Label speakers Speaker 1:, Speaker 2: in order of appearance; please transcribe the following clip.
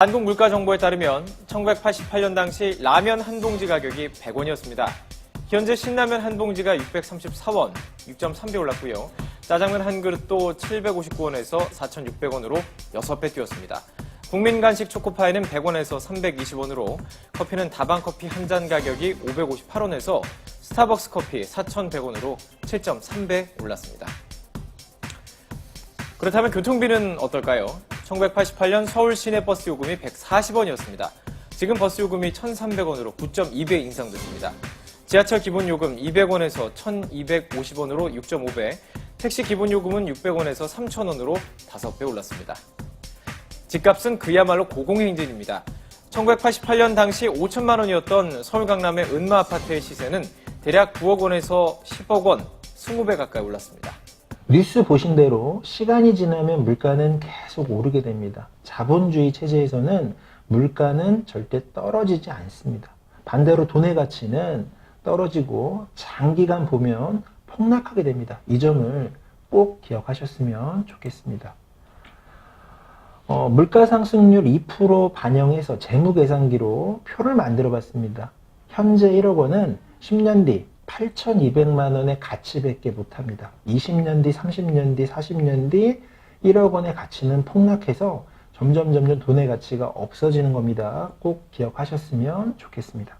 Speaker 1: 한국 물가 정보에 따르면 1988년 당시 라면 한 봉지 가격이 100원이었습니다. 현재 신라면 한 봉지가 634원, 6.3배 올랐고요. 짜장면 한 그릇도 759원에서 4,600원으로 6배 뛰었습니다. 국민 간식 초코파이는 100원에서 320원으로 커피는 다방 커피 한 잔 가격이 558원에서 스타벅스 커피 4,100원으로 7.3배 올랐습니다. 그렇다면 교통비는 어떨까요? 1988년 서울 시내 버스 요금이 140원이었습니다. 지금 버스 요금이 1,300원으로 9.2배 인상됐습니다. 지하철 기본 요금 200원에서 1,250원으로 6.5배, 택시 기본 요금은 600원에서 3,000원으로 5배 올랐습니다. 집값은 그야말로 고공행진입니다. 1988년 당시 5천만 원이었던 서울 강남의 은마 아파트의 시세는 대략 9억 원에서 10억 원, 20배 가까이 올랐습니다.
Speaker 2: 뉴스 보신 대로 시간이 지나면 물가는 계속 오르게 됩니다. 자본주의 체제에서는 물가는 절대 떨어지지 않습니다. 반대로 돈의 가치는 떨어지고 장기간 보면 폭락하게 됩니다. 이 점을 꼭 기억하셨으면 좋겠습니다. 어, 물가 상승률 2% 반영해서 재무계산기로 표를 만들어 봤습니다. 현재 1억 원은 10년 뒤 8,200만 원의 가치밖에 못합니다. 20년 뒤, 30년 뒤, 40년 뒤 1억 원의 가치는 폭락해서 점점 점점 돈의 가치가 없어지는 겁니다. 꼭 기억하셨으면 좋겠습니다.